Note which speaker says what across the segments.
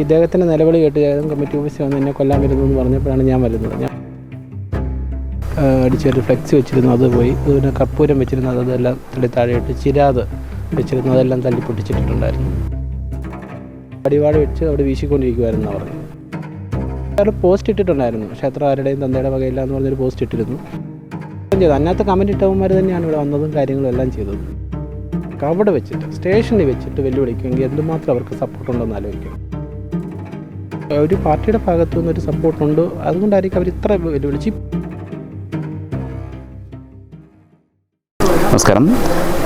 Speaker 1: ഇദ്ദേഹത്തിന്റെ നിലവിളി കേട്ട് ഏതും കമ്മിറ്റി ഓഫീസിൽ വന്ന് എന്നെ കൊല്ലാൻ വരുന്നു എന്ന് പറഞ്ഞപ്പോഴാണ് ഞാൻ വരുന്നത്. ഞാൻ അടിച്ചൊരു ഫ്ലെക്സ് വെച്ചിരുന്നു അത് പോയി. പിന്നെ കർപ്പൂരം വെച്ചിരുന്നത് അതെല്ലാം തള്ളി താഴെയിട്ട് ചിരാത് വെച്ചിരുന്നു അതെല്ലാം തള്ളി പൊട്ടിച്ചിട്ടുണ്ടായിരുന്നു അടിവാട് വെച്ച് അവിടെ വീശിക്കൊണ്ടിരിക്കുമായിരുന്നു അവർ അയാൾ പോസ്റ്റ് ഇട്ടിട്ടുണ്ടായിരുന്നു. ക്ഷേത്രം ആരുടെയും തന്തയുടെ വകയില്ല എന്ന് പറഞ്ഞൊരു പോസ്റ്റ് ഇട്ടിരുന്നു. ചെയ്തു. അതിനകത്ത് കമന്റ് ഇട്ടവന്മാർ തന്നെയാണ് ഇവിടെ വന്നതും കാര്യങ്ങളും എല്ലാം ചെയ്തത്. അവിടെ വെച്ചിട്ട് സ്റ്റേഷനിൽ വെച്ചിട്ട് വെല്ലുവിളിക്കുമെങ്കിൽ എന്തുമാത്രം അവർക്ക് സപ്പോർട്ട് ഉണ്ടെന്ന് ആലോചിക്കും ഒരു പാർട്ടിയുടെ ഭാഗത്തു നിന്നൊരു സപ്പോർട്ട് സപ്പോർട്ടുണ്ട്. അതുകൊണ്ടായിരിക്കും അവർ ഇത്ര വെല്ലുവിളിച്ച്
Speaker 2: നമസ്കാരം.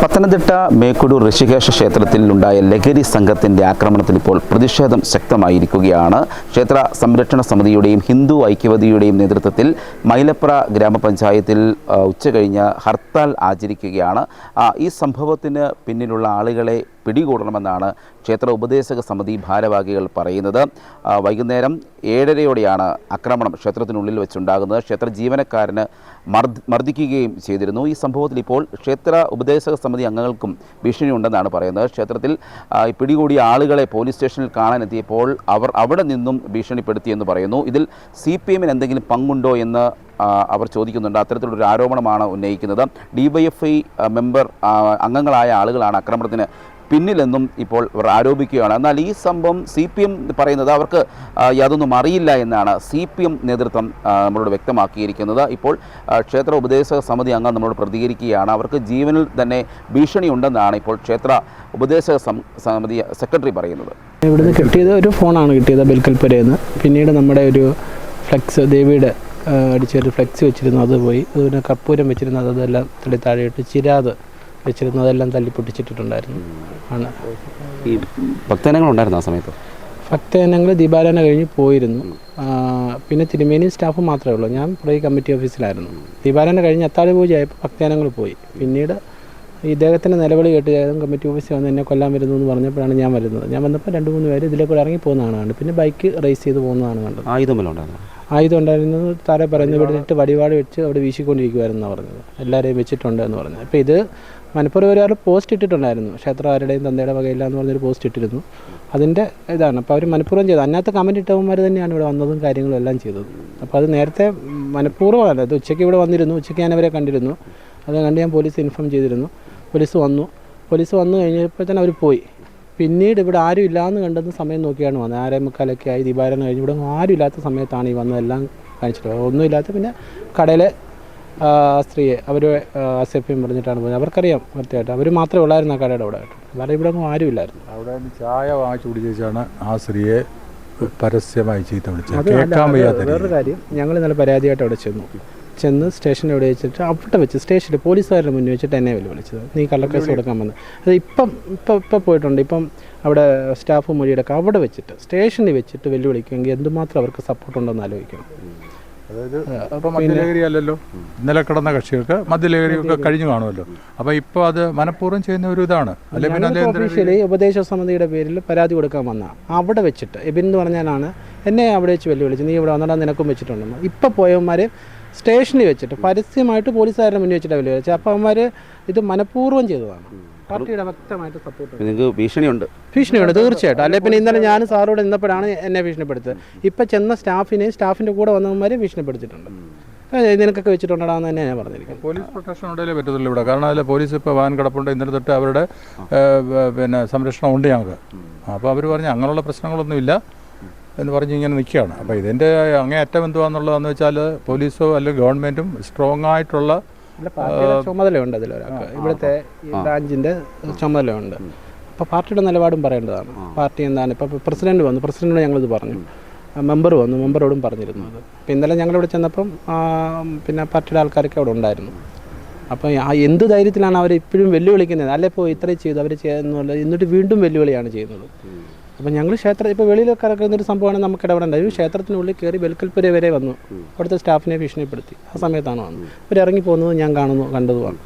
Speaker 2: പത്തനംതിട്ട മേക്കുടൂർ ഋഷികേശ ക്ഷേത്രത്തിൽ ഉണ്ടായ ലഹരി സംഘത്തിന്റെ ആക്രമണത്തിൽ ഇപ്പോൾ പ്രതിഷേധം ശക്തമായിരിക്കുകയാണ്. ക്ഷേത്ര സംരക്ഷണ സമിതിയുടെയും ഹിന്ദു ഐക്യവതിയുടെയും നേതൃത്വത്തിൽ മൈലപ്ര ഗ്രാമപഞ്ചായത്തിൽ ഉച്ചകഴിഞ്ഞ് ഹർത്താൽ ആചരിക്കുകയാണ്. ഈ സംഭവത്തിന് പിന്നിലുള്ള ആളുകളെ പിടികൂടണമെന്നാണ് ക്ഷേത്ര ഉപദേശക സമിതി ഭാരവാഹികൾ പറയുന്നത്. വൈകുന്നേരം ഏഴരയോടെയാണ് ആക്രമണം ക്ഷേത്രത്തിനുള്ളിൽ വെച്ചുണ്ടാകുന്നത്. ക്ഷേത്ര ജീവനക്കാരന് മർദ്ദ മർദ്ദിക്കുകയും ചെയ്തിരുന്നു. ഈ സംഭവത്തിൽ ഇപ്പോൾ ക്ഷേത്ര ഉപദേശക സമിതി അംഗങ്ങൾക്കും ഭീഷണിയുണ്ടെന്നാണ് പറയുന്നത്. ക്ഷേത്രത്തിൽ പിടികൂടിയ ആളുകളെ പോലീസ് സ്റ്റേഷനിൽ കാണാനെത്തിയപ്പോൾ അവർ അവിടെ നിന്നും ഭീഷണിപ്പെടുത്തിയെന്ന് പറയുന്നു. ഇതിൽ സി പി എമ്മിന് എന്തെങ്കിലും പങ്കുണ്ടോ എന്ന് അവർ ചോദിക്കുന്നുണ്ട്. അത്തരത്തിലുള്ളൊരു ആരോപണമാണ് ഉന്നയിക്കുന്നത്. D Y F I member അംഗങ്ങളായ ആളുകളാണ് ആക്രമണത്തിന് പിന്നിലെന്നും ഇപ്പോൾ അവർ ആരോപിക്കുകയാണ്. എന്നാൽ ഈ സംഭവം സി പി എം പറയുന്നത് അവർക്ക് യാതൊന്നും അറിയില്ല എന്നാണ് സി പി എം നേതൃത്വം നമ്മളോട് വ്യക്തമാക്കിയിരിക്കുന്നത്. ഇപ്പോൾ ക്ഷേത്ര ഉപദേശക സമിതി അംഗം നമ്മളോട് പ്രതികരിക്കുകയാണ്. അവർക്ക് ജീവനിൽ തന്നെ ഭീഷണിയുണ്ടെന്നാണ് ഇപ്പോൾ ക്ഷേത്ര ഉപദേശക സമിതി സെക്രട്ടറി പറയുന്നത്.
Speaker 1: ഇവിടുന്ന് കിട്ടിയത് ഒരു ഫോണാണ് കിട്ടിയത് ബിൽക്കൽപ്പുരയിൽ നിന്ന് പിന്നീട് നമ്മുടെ ഒരു ഫ്ലെക്സ് ദേവിയുടെ അടിച്ചൊരു ഫ്ലെക്സ് വെച്ചിരുന്നു അത് പോയി. അതുപോലെ കർപ്പൂരം വെച്ചിരുന്നു അതെല്ലാം തള്ളി താഴെയിട്ട് ചിരാത്. വെച്ചിരുന്നു അതെല്ലാം തല്ലി പൊട്ടിച്ചിട്ടിട്ടുണ്ടായിരുന്നു. ആണ്.
Speaker 2: ഈ ഭക്തജനങ്ങളുണ്ടായിരുന്നു ആ സമയത്ത്?
Speaker 1: ഭക്തജനങ്ങൾ ദീപാരാധന കഴിഞ്ഞ് പോയിരുന്നു. പിന്നെ തിരുമേനി സ്റ്റാഫ് മാത്രമേ ഉള്ളൂ. ഞാൻ പുറകെ കമ്മിറ്റി ഓഫീസിലായിരുന്നു. ദീപാരാധന കഴിഞ്ഞ് അത്താഴ പൂജയായപ്പോൾ ഭക്തജനങ്ങൾ പോയി. പിന്നീട് ഇദ്ദേഹത്തിന്റെ നിലവിളി കേട്ട് ഏതും കമ്മിറ്റി ഓഫീസിൽ വന്ന് എന്നെ കൊല്ലാൻ വരുന്നു എന്ന് പറഞ്ഞപ്പോഴാണ് ഞാൻ വരുന്നത്. ഞാൻ വന്നപ്പോൾ രണ്ട് മൂന്ന് പേര് ഇതിലെ കൂടെ ഇറങ്ങി പോകുന്നതാണ് കണ്ടത്. പിന്നെ ബൈക്ക് റേസ് ചെയ്ത് പോകുന്നതാണ് കണ്ടത്.
Speaker 2: ആയുധം ഉണ്ടായിരുന്നു?
Speaker 1: ഉണ്ടായിരുന്നത് താരെ പറഞ്ഞു ഇവിടെ ഇട്ട് വടിവാട് വെച്ച് അവിടെ വീശിക്കൊണ്ടിരിക്കുമായിരുന്നു പറഞ്ഞത്. എല്ലാവരെയും വെച്ചിട്ടുണ്ട് എന്ന് പറഞ്ഞത്. അപ്പോൾ ഇത് മനപ്പുറം ഒരാൾ പോസ്റ്റ് ഇട്ടിട്ടുണ്ടായിരുന്നു. ക്ഷേത്രം ആരുടെയും തന്തയുടെ വകയില്ല എന്ന് പറഞ്ഞൊരു പോസ്റ്റ് ഇട്ടിരുന്നു. അതിന്റെ ഇതാണ്. അപ്പോൾ അവർ മനഃപൂർവം ചെയ്തത് അതിനകത്ത് കമന്റ് ഇട്ടവന്മാർ തന്നെയാണ് ഇവിടെ വന്നതും കാര്യങ്ങളും എല്ലാം ചെയ്തത്. അപ്പോൾ അത് നേരത്തെ മനഃപൂർവമല്ല അത് ഉച്ചയ്ക്ക് ഇവിടെ വന്നിരുന്നു. ഉച്ചയ്ക്ക് ഞാൻ അവരെ കണ്ടിരുന്നു. അത് കണ്ട് ഞാൻ പോലീസ് ഇൻഫോം ചെയ്തിരുന്നു. പോലീസ് വന്നു. പോലീസ് വന്നു കഴിഞ്ഞപ്പോൾ തന്നെ അവർ പോയി. പിന്നീട് ഇവിടെ ആരും ഇല്ലാന്ന് കണ്ടെന്ന് സമയം നോക്കിയാണ് വന്നത്. ആരേ മുക്കാലൊക്കെ ആയി ദീപാരാധന കഴിഞ്ഞ്. ഇവിടെ ആരും ഇല്ലാത്ത സമയത്താണ് ഈ വന്നതെല്ലാം കാണിച്ചിട്ടുള്ളത്. ഒന്നുമില്ലാത്ത പിന്നെ കടയിലെ ആ, സ്ത്രീയെ അവർ അസഭ്യം പറഞ്ഞിട്ടാണ് പോയത് അവർക്കറിയാം കൃത്യമായിട്ട്. അവർ മാത്രമേ ഉള്ളായിരുന്നു ആ കടയുടെ അവിടെ. വേറെ ഇവിടെ ഒന്നും ആരുമില്ലായിരുന്നു.
Speaker 3: അവിടെ ചായ വാങ്ങിച്ചു കുടിച്ചാണ് ആ സ്ത്രീയെ പരസ്യമായി ചീത്ത വിളിച്ചത്. കേൾക്കാൻ വയ്യാത്ത
Speaker 1: വേറൊരു കാര്യം. ഞങ്ങൾ ഇന്നലെ പരാതിയായിട്ട് അവിടെ ചെന്നു. ചെന്ന് സ്റ്റേഷനിൽ എവിടെ വെച്ചിട്ട് അവിടെ വെച്ച് സ്റ്റേഷനിൽ പോലീസുകാരുടെ മുന്നിൽ വെച്ചിട്ട് എന്നെ വിളിച്ചത്. നീ കള്ളക്കേസ് കൊടുക്കാൻ വന്ന് അത് ഇപ്പം ഇപ്പം ഇപ്പം പോയിട്ടുണ്ട്. ഇപ്പം അവിടെ സ്റ്റാഫ് മൊഴിയെടുക്കുക അവിടെ വെച്ചിട്ട് സ്റ്റേഷനിൽ വെച്ചിട്ട് വെല്ലുവിളിക്കുമെങ്കിൽ എന്തുമാത്രം അവർക്ക് സപ്പോർട്ട് ഉണ്ടെന്ന് ആലോചിക്കണം.
Speaker 3: അല്ലല്ലോ. ഇന്നലെ കിടന്ന കക്ഷികൾക്ക് മദ്യലഹരിയൊക്കെ കഴിഞ്ഞു കാണുമല്ലോ. അപ്പൊ ഇപ്പൊ അത് മനഃപൂർവം ചെയ്യുന്ന ഒരു ഇതാണ്.
Speaker 1: അല്ലെങ്കിൽ ഉപദേശ സമിതിയുടെ പേരിൽ പരാതി കൊടുക്കാൻ വന്ന. അവിടെ വെച്ചിട്ട് എബിൻ എന്ന് പറഞ്ഞാലാണ് എന്നെ അവിടെ വെച്ച് വെല്ലുവിളിച്ച് നീ ഇവിടെ വന്നിട്ട് നിനക്കും വെച്ചിട്ടുണ്ടെന്ന്. ഇപ്പൊ പോയവന്മാര് സ്റ്റേഷനിൽ വെച്ചിട്ട് പരസ്യമായിട്ട് പോലീസുകാരുടെ മുന്നിൽ വെച്ചിട്ട് വെല്ലുവിളിച്ചത്. അപ്പോൾ അവന്മാർ ഇത് മനഃപൂർവം ചെയ്തതാണ്. പാർട്ടിയുടെ വ്യക്തമായിട്ട് സപ്പോർട്ട്
Speaker 2: നിങ്ങൾക്ക് ഭീഷണിയുണ്ട്.
Speaker 1: ഭീഷണിയുണ്ട് തീർച്ചയായിട്ടും. അല്ലെ പിന്നെ ഇന്നലെ ഞാൻ സാറോട് ഇന്നപ്പോഴാണ് എന്നെ ഭീഷണിപ്പെടുത്തത് ഇപ്പം ചെന്ന സ്റ്റാഫിനെയും സ്റ്റാഫിന്റെ കൂടെ വന്നവന്മാരെയും ഭീഷണിപ്പെടുത്തിയിട്ടുണ്ട്. നിനക്കൊക്കെ വെച്ചിട്ടുണ്ടാന്ന് തന്നെ ഞാൻ പറഞ്ഞിരിക്കുന്നത്.
Speaker 3: പോലീസ് പ്രൊട്ടക്ഷൻ ഉണ്ടെങ്കിലേ പറ്റത്തുള്ളൂ ഇവിടെ. കാരണം അതിൽ പോലീസ് ഇപ്പോൾ വാൻ കിടപ്പുണ്ട്. ഇന്നലെ തൊട്ട് അവരുടെ പിന്നെ സംരക്ഷണം ഉണ്ട് ഞങ്ങൾക്ക്. അപ്പോൾ അവർ പറഞ്ഞു അങ്ങനെയുള്ള പ്രശ്നങ്ങളൊന്നുമില്ല എന്ന് പറഞ്ഞ് ഇങ്ങനെ നിൽക്കുകയാണ്. അപ്പോൾ ഇതിന്റെ അങ്ങേയറ്റം എന്തുവാന്നുള്ളതെന്ന് വെച്ചാൽ പോലീസോ അല്ലെങ്കിൽ ഗവൺമെന്റും സ്ട്രോങ് ആയിട്ടുള്ള
Speaker 1: ചുമതലയുണ്ട് അതിലൊരാൾക്ക് ഇവിടുത്തെ ഈ ബ്രാഞ്ചിന്റെ ചുമതലയുണ്ട്. അപ്പോൾ പാർട്ടിയുടെ നിലപാടും പറയേണ്ടതാണ്. പാർട്ടി എന്താണ്? ഇപ്പോൾ പ്രസിഡന്റ് വന്നു. പ്രസിഡന്റിനോട് ഞങ്ങളിത് പറഞ്ഞു. മെമ്പർ വന്നു. മെമ്പറോടും പറഞ്ഞിരുന്നു അത്. ഇന്നലെ ഇന്നലെ ഞങ്ങളിവിടെ ചെന്നപ്പം പിന്നെ പാർട്ടിയുടെ ആൾക്കാരൊക്കെ അവിടെ ഉണ്ടായിരുന്നു. അപ്പോൾ ആ എന്ത് ധൈര്യത്തിലാണ് അവർ ഇപ്പോഴും വെല്ലുവിളിക്കുന്നത്? അല്ലെ ഇപ്പോൾ ഇത്രയും ചെയ്തു അവർ ചെയ്യുന്നുള്ള എന്നിട്ട് വീണ്ടും വെല്ലുവിളിയാണ് ചെയ്യുന്നത്. അപ്പോൾ ഞങ്ങൾ ക്ഷേത്രം ഇപ്പോൾ വെളിയിലൊക്കെ ഇറക്കുന്ന ഒരു സംഭവമാണ് നമുക്ക് ഇടപെടേണ്ടത്. ഒരു ക്ഷേത്രത്തിനുള്ളിൽ കയറി വെൽക്കൽപ്പുര വരെ വന്നു. അവിടുത്തെ സ്റ്റാഫിനെ ഭീഷണിപ്പെടുത്തി. ആ സമയത്താണ് വന്നത്. ഇവർ ഇറങ്ങി പോകുന്നത് ഞാൻ കാണുന്നു കണ്ടതുമാണ്.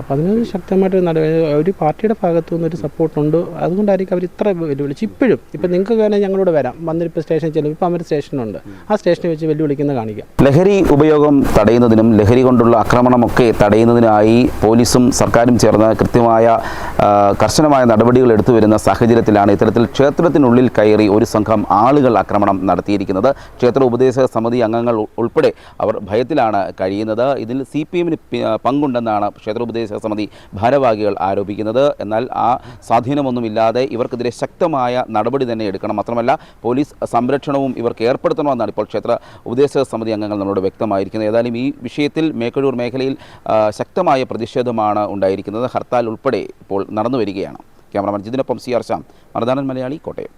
Speaker 1: അപ്പോൾ അതിന് ശക്തമായിട്ട് നട ഒരു പാർട്ടിയുടെ ഭാഗത്തു നിന്ന് ഒരു സപ്പോർട്ടുണ്ട്. അതുകൊണ്ടായിരിക്കും അവർ ഇത്ര വെല്ലുവിളിച്ച്. ഇപ്പോഴും ഇപ്പം നിങ്ങൾക്ക് വേണേൽ ഞങ്ങളോട് വരാം. വന്നിപ്പോൾ സ്റ്റേഷനിൽ ചെല്ലും. ഇപ്പം അവർ സ്റ്റേഷനുണ്ട്. ആ സ്റ്റേഷനിൽ വെച്ച് വെല്ലുവിളിക്കുന്ന കാണിക്കാം.
Speaker 2: ലഹരി ഉപയോഗം തടയുന്നതിനും ലഹരി കൊണ്ടുള്ള ആക്രമണമൊക്കെ തടയുന്നതിനായി പോലീസും സർക്കാരും ചേർന്ന് കൃത്യമായ കർശനമായ നടപടികൾ എടുത്തു വരുന്ന സാഹചര്യത്തിലാണ് ഇത്തരത്തിൽ ക്ഷേത്രത്തിനുള്ളിൽ കയറി ഒരു സംഘം ആളുകൾ ആക്രമണം നടത്തിയിരിക്കുന്നത്. ക്ഷേത്ര ഉപദേശക സമിതി അംഗങ്ങൾ ഉൾപ്പെടെ അവർ ഭയത്തിലാണ് കഴിയുന്നത്. ഇതിൽ സി പി എമ്മിന് പങ്കുണ്ടെന്നാണ് ക്ഷേത്ര സമിതി ഭാരവാഹികൾ ആരോപിക്കുന്നത്. എന്നാൽ ആ സ്വാധീനമൊന്നുമില്ലാതെ ഇവർക്കെതിരെ ശക്തമായ നടപടി തന്നെ എടുക്കണം. മാത്രമല്ല പോലീസ് സംരക്ഷണവും ഇവർക്ക് ഏർപ്പെടുത്തണമെന്നാണ് ഇപ്പോൾ ക്ഷേത്ര ഉപദേശക സമിതി അംഗങ്ങൾ നമ്മളോട് വ്യക്തമായിരിക്കുന്നത്. ഏതായാലും ഈ വിഷയത്തിൽ മേക്കഴൂർ മേഖലയിൽ ശക്തമായ പ്രതിഷേധമാണ് ഉണ്ടായിരിക്കുന്നത്. ഹർത്താൽ ഉൾപ്പെടെ ഇപ്പോൾ നടന്നു വരികയാണ് ക്യാമറമാൻ ജിതിനൊപ്പം സി ആർ ശ്യാം. മറുനാടൻ മലയാളി കോട്ടയം.